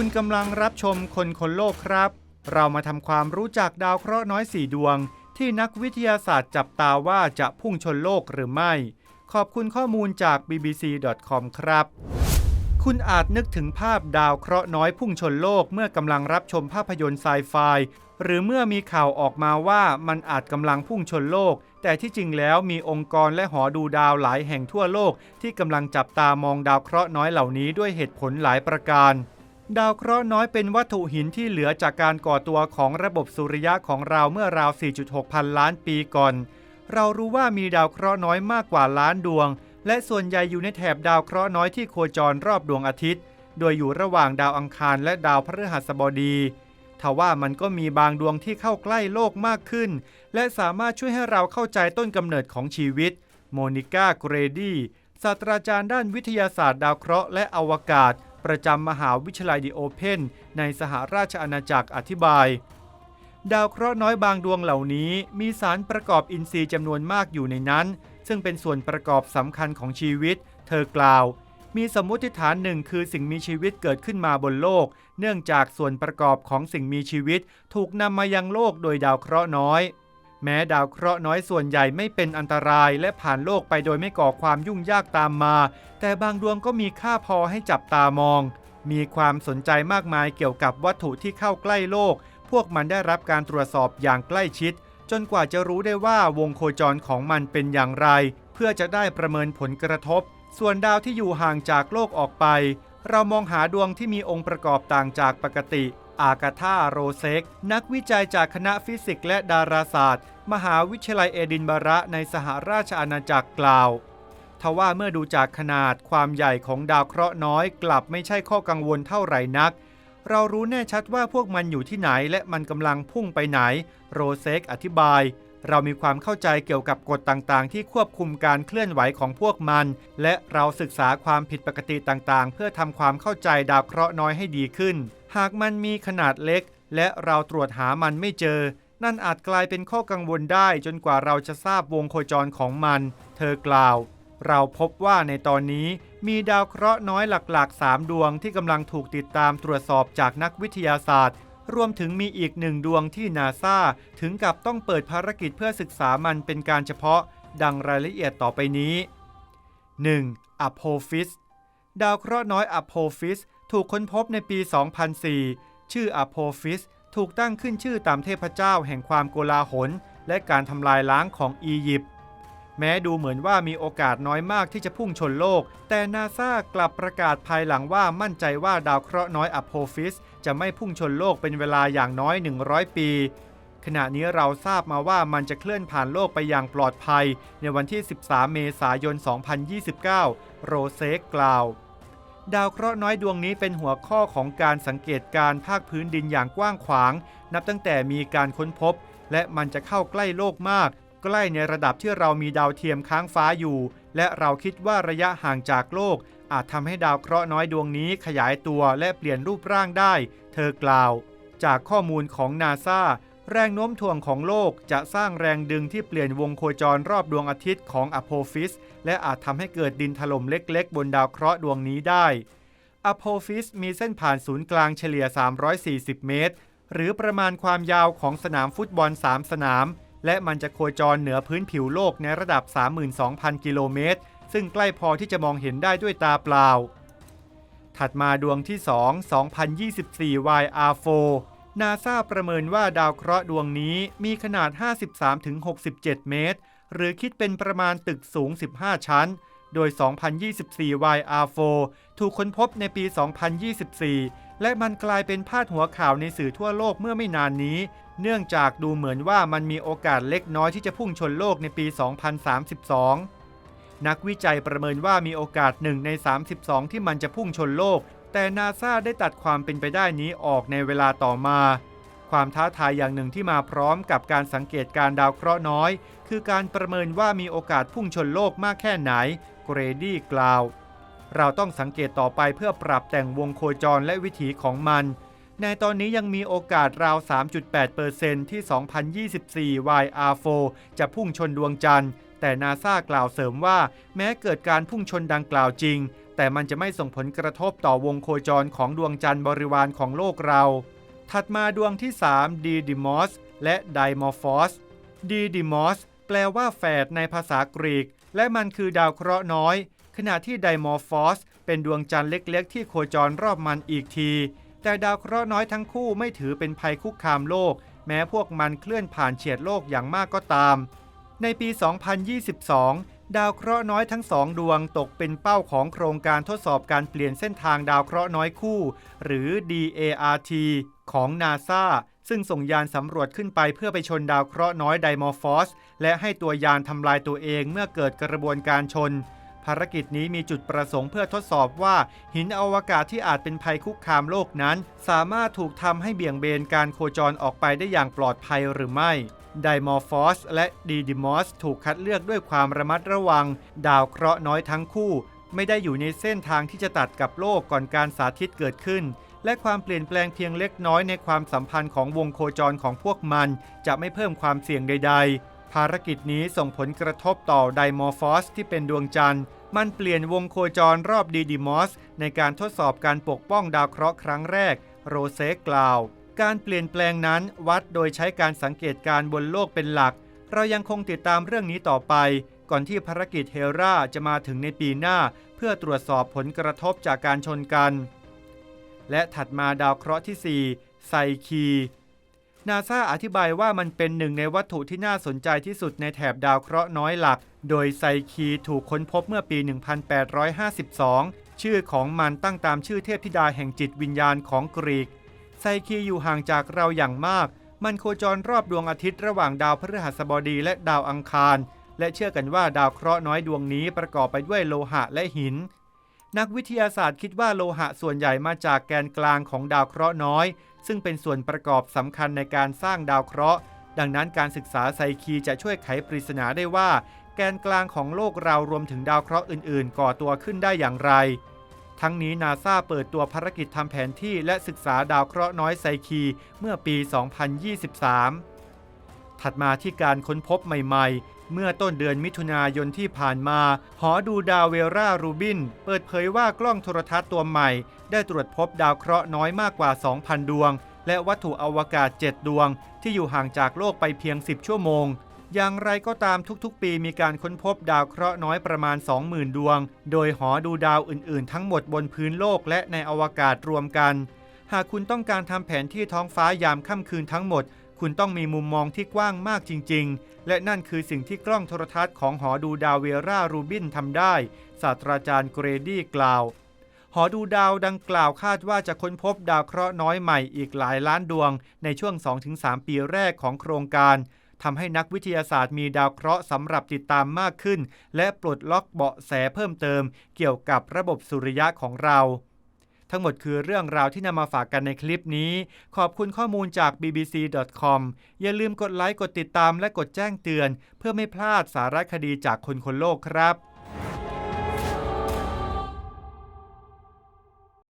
คุณกำลังรับชมคนคนโลกครับ เรามาทำความรู้จักดาวเคราะห์น้อยสี่ดวง ที่นักวิทยาศาสตร์จับตาว่าจะพุ่งชนโลกหรือไม่ ขอบคุณข้อมูลจาก bbc.com ครับ คุณอาจนึกถึงภาพดาวเคราะห์น้อยพุ่งชนโลกเมื่อกำลังรับชมภาพยนตร์ไซไฟหรือเมื่อมีข่าวออกมาว่ามันอาจกำลังพุ่งชนโลก แต่ที่จริงแล้วมีองค์กรและหอดูดาวหลายแห่งทั่วโลก ที่กำลังจับตามองดาวเคราะห์น้อยเหล่านี้ด้วยเหตุผลหลายประการ ดาวเคราะห์น้อยเป็นวัตถุหินที่เหลือจากการก่อตัวของระบบสุริยะของเราเมื่อราว 4.6 พันล้านปีก่อน เรารู้ว่ามีดาวเคราะห์น้อยมากกว่าล้านดวง และส่วนใหญ่อยู่ในแถบดาวเคราะห์น้อยที่โคจรรอบดวงอาทิตย์ โดยอยู่ระหว่างดาวอังคารและดาวพฤหัสบดีทว่ามันก็มีบางดวงที่เข้าใกล้โลกมากขึ้น และสามารถช่วยให้เราเข้าใจต้นกำเนิดของชีวิต โมนิก้า เกรดีศาสตราจารย์ด้านวิทยาศาสตร์ดาวเคราะห์และอวกาศ ประจำมหาวิทยาลัยดิโอเพนในสหราชอาณาจักรอธิบาย ดาวเคราะห์น้อยบางดวงเหล่านี้มีสารประกอบอินทรีย์จำนวนมากอยู่ในนั้น ซึ่งเป็นส่วนประกอบสำคัญของชีวิต เธอกล่าว มีสมมติฐานหนึ่งคือสิ่งมีชีวิตเกิดขึ้นมาบนโลก เนื่องจากส่วนประกอบของสิ่งมีชีวิต ถูกนำมายังโลกโดยดาวเคราะห์น้อย แม้ดาวเคราะห์น้อยส่วนใหญ่ไม่เป็นอันตรายและผ่านโลกไปโดยไม่ก่อความยุ่งยากตามมา แต่บางดวงก็มีค่าพอให้จับตามอง มีความสนใจมากมายเกี่ยวกับวัตถุที่เข้าใกล้โลก พวกมันได้รับการตรวจสอบอย่างใกล้ชิด จนกว่าจะรู้ได้ว่าวงโคจรของมันเป็นอย่างไร เพื่อจะได้ประเมินผลกระทบ ส่วนดาวที่อยู่ห่างจากโลกออกไป เรามองหาดวงที่มีองค์ประกอบต่างจากปกติ อากาธาโรเซก นักวิจัยจากคณะฟิสิกส์และดาราศาสตร์ มหาวิทยาลัยเอดินบะระในสหราชอาณาจักรกล่าวทว่าเมื่อดูจากขนาดความใหญ่ของดาวเคราะห์น้อยกลับไม่ใช่ข้อกังวลเท่าไหร่นัก เรารู้แน่ชัดว่าพวกมันอยู่ที่ไหนและมันกำลังพุ่งไปไหน โรเซกอธิบาย เรามีความเข้าใจเกี่ยวกับกฎต่างๆ ที่ควบคุมการเคลื่อนไหวของพวกมัน และเราศึกษาความผิดปกติต่างๆ เพื่อทำความเข้าใจดาวเคราะห์น้อยให้ดีขึ้น หากมันมีขนาดเล็ก และเราตรวจหามันไม่เจอ นั่นอาจกลายเป็นข้อกังวลได้จนกว่าเราจะทราบวงโคจรของมัน เธอกล่าว เราพบว่าในตอนนี้มีดาวเคราะห์น้อยหลักๆ 3 ดวงที่กำลังถูกติดตามตรวจสอบจากนักวิทยาศาสตร์ รวมถึงมีอีกหนึ่งดวงที่นาซาถึงกับต้องเปิดภารกิจเพื่อศึกษามันเป็นการเฉพาะ ดังรายละเอียดต่อไปนี้ 1. อโพฟิส ดาวเคราะห์น้อยอโพฟิส ถูกค้นพบในปี 2004 ชื่ออโพฟิสถูกตั้งขึ้นชื่อตามเทพเจ้าแห่งความโกลาหล และการทำลายล้างของอียิปต์แม้ดูเหมือนว่ามีโอกาสน้อยมากที่จะพุ่งชนโลก แต่นาซากลับประกาศภายหลังว่ามั่นใจว่าดาวเคราะห์น้อยอโพฟิสจะไม่พุ่งชนโลกเป็นเวลาอย่างน้อย 100 ปี ขณะนี้เราทราบมาว่ามันจะเคลื่อนผ่านโลกไปอย่างปลอดภัย ในวันที่ 13 เมษายน 2029 โรเซกกล่าว ดาวเคราะห์น้อยดวงนี้เป็นหัวข้อของการสังเกตการภาคพื้นดินอย่างกว้างขวาง นับตั้งแต่มีการค้นพบ และมันจะเข้าใกล้โลกมาก ใกล้ในระดับที่เรามีดาวเทียมค้างฟ้าอยู่ และเราคิดว่าระยะห่างจากโลก อาจทำให้ดาวเคราะห์น้อยดวงนี้ขยายตัวและเปลี่ยนรูปร่างได้ เธอกล่าว จากข้อมูลของนาซา แรงโน้มถ่วงของโลกจะสร้างแรงดึงที่เปลี่ยนวงโคจรรอบดวงอาทิตย์ของอโพฟิส และอาจทำให้เกิดดินถล่มเล็กๆ บนดาวเคราะห์ดวงนี้ได้อโพฟิสมีเส้นผ่านศูนย์กลางเฉลี่ย 340 เมตร หรือประมาณความยาวของสนามฟุตบอล 3 สนาม และมันจะโคจรเหนือพื้นผิวโลกในระดับ 32,000 กิโลเมตร ซึ่งใกล้พอที่จะมองเห็นได้ด้วยตาเปล่า ถัดมาดวงที่ 2 2024 YR4 นาซาประเมินว่าดาวเคราะห์ดวงนี้มีขนาด 53-67 เมตร หรือคิดเป็นประมาณตึกสูง 15 ชั้น โดย 2024 YR4 ถูกค้นพบในปี 2024 และมันกลายเป็นพาดหัวข่าวในสื่อทั่วโลกเมื่อไม่นานนี้ เนื่องจากดูเหมือนว่ามันมีโอกาสเล็กน้อยที่จะพุ่งชนโลกในปี 2032 นักวิจัยประเมินว่ามีโอกาส 1 ใน 32 ที่มันจะพุ่งชนโลก แต่นาซาได้ตัดความเป็นไปได้นี้ออกในเวลาต่อมา ความท้าทายอย่างหนึ่งที่มาพร้อมกับการสังเกตการดาวเคราะห์น้อย คือการประเมินว่ามีโอกาสพุ่งชนโลกมากแค่ไหน เกรดี้กล่าว เราต้องสังเกตต่อไปเพื่อปรับแต่งวงโคจรและวิถีของมัน ในตอนนี้ยังมีโอกาสราว 3.8%ที่ 2024 YR4 จะพุ่งชนดวงจันทร์แต่นาซากล่าวเสริมว่า แม้เกิดการพุ่งชนดังกล่าวจริง แต่มันจะไม่ส่งผลกระทบต่อวงโคจรของดวงจันทร์บริวารของโลกเรา ถัดมาดวงที่ 3 ดีดิมอสและไดมอร์ฟอสดีดิมอสแปลว่าแฝดในภาษากรีก และมันคือดาวเคราะห์น้อย ขณะที่ไดมอร์ฟอสเป็นดวงจันทร์เล็กๆ ที่โคจรรอบมันอีกที แต่ดาวเคราะห์น้อยทั้งคู่ไม่ถือเป็นภัยคุกคามโลก แม้พวกมันเคลื่อนผ่านเฉียดโลกอย่างมากก็ตาม ในปี 2022 ดาวเคราะห์น้อยทั้งสองดวงตกเป็นเป้าของโครงการทดสอบการเปลี่ยนเส้นทางดาวเคราะห์น้อยคู่ หรือ DART ของนาซาซึ่งส่งยานสำรวจขึ้นไปเพื่อไปชนดาวเคราะห์น้อยไดมอร์ฟอส และให้ตัวยานทำลายตัวเองเมื่อเกิดกระบวนการชน ภารกิจนี้มีจุดประสงค์เพื่อทดสอบว่า หินอวกาศที่อาจเป็นภัยคุกคามโลกนั้น สามารถถูกทำให้เบี่ยงเบนการโคจรออกไปได้อย่างปลอดภัยหรือไม่ไดมอร์ฟอสและดีดิมอสถูกคัดเลือกด้วยความระมัดระวัง ดาวเคราะห์น้อยทั้งคู่ ไม่ได้อยู่ในเส้นทางที่จะตัดกับโลกก่อนการสาธิตเกิดขึ้น และความเปลี่ยนแปลงเพียงเล็กน้อยในความสัมพันธ์ของวงโคจรของพวกมัน จะไม่เพิ่มความเสี่ยงใด ๆ ภารกิจนี้ส่งผลกระทบต่อไดมอร์ฟอสที่เป็นดวงจันทร์ มันเปลี่ยนวงโคจรรอบดีดิมอส ในการทดสอบการปกป้องดาวเคราะห์ครั้งแรก โรเซกกล่าว การเปลี่ยนแปลงนั้นวัดโดยใช้การสังเกตการณ์บนโลกเป็นหลัก เรายังคงติดตามเรื่องนี้ต่อไป ก่อนที่ภารกิจเฮราจะมาถึงในปีหน้า เพื่อตรวจสอบผลกระทบจากการชนกัน และถัดมาดาวเคราะห์ที่ 4 ไซคี นาซาอธิบายว่ามันเป็นหนึ่งในวัตถุที่น่าสนใจที่สุดในแถบดาวเคราะห์น้อยหลัก โดยไซคีถูกค้นพบเมื่อปี 1852 ชื่อของมันตั้งตามชื่อเทพธิดาแห่งจิตวิญญาณของกรีก ไซคีอยู่ห่างจากเราอย่างมาก มันโคจรรอบดวงอาทิตย์ระหว่างดาวพฤหัสบดีและดาวอังคาร และเชื่อกันว่าดาวเคราะห์น้อยดวงนี้ประกอบไปด้วยโลหะและหิน นักวิทยาศาสตร์คิดว่าโลหะส่วนใหญ่มาจากแกนกลางของดาวเคราะห์น้อย ซึ่งเป็นส่วนประกอบสำคัญในการสร้างดาวเคราะห์ ดังนั้นการศึกษาไซคีจะช่วยไขปริศนาได้ว่า แกนกลางของโลกเรารวมถึงดาวเคราะห์อื่นๆ ก่อตัวขึ้นได้อย่างไร ทั้งนี้นาซาเปิดตัวภารกิจทำแผนที่และศึกษาดาวเคราะห์น้อยไซคีเมื่อปี 2023 ถัดมาที่การค้นพบใหม่ๆ เมื่อต้นเดือนมิถุนายนที่ผ่านมา หอดูดาวเวรารูบิน เปิดเผยว่ากล้องโทรทัศน์ตัวใหม่ ได้ตรวจพบดาวเคราะห์น้อยมากกว่า 2,000 ดวง และวัตถุอวกาศ 7 ดวง ที่อยู่ห่างจากโลกไปเพียง 10 ชั่วโมง อย่างไรก็ตามทุกๆ ปีมีการค้นพบดาวเคราะห์น้อยประมาณ 20,000 ดวง โดยหอดูดาวอื่นๆ ทั้งหมดบนพื้นโลกและในอวกาศรวมกัน หากคุณต้องการทำแผนที่ท้องฟ้ายามค่ำคืนทั้งหมด คุณต้องมีมุมมองที่กว้างมากจริง ๆ และนั่นคือสิ่งที่กล้องโทรทัศน์ของหอดูดาวเวรารูบินทำได้ ศาสตราจารย์เกรดี้กล่าว หอดูดาวดังกล่าวคาดว่าจะค้นพบดาวเคราะห์น้อยใหม่อีกหลายล้านดวง ในช่วง 2-3 ปีแรกของโครงการทำให้นักวิทยาศาสตร์มีดาวเคราะห์สำหรับติดตามมากขึ้น และปลดล็อกเบาะแสเพิ่มเติม เกี่ยวกับระบบสุริยะของเรา ทั้งหมดคือเรื่องราวที่นำมาฝากกันในคลิปนี้ ขอบคุณข้อมูลจาก bbc.com อย่าลืมกดไลค์ กดติดตามและกดแจ้งเตือน เพื่อไม่พลาดสาระคดีจากคนคนโลกครับ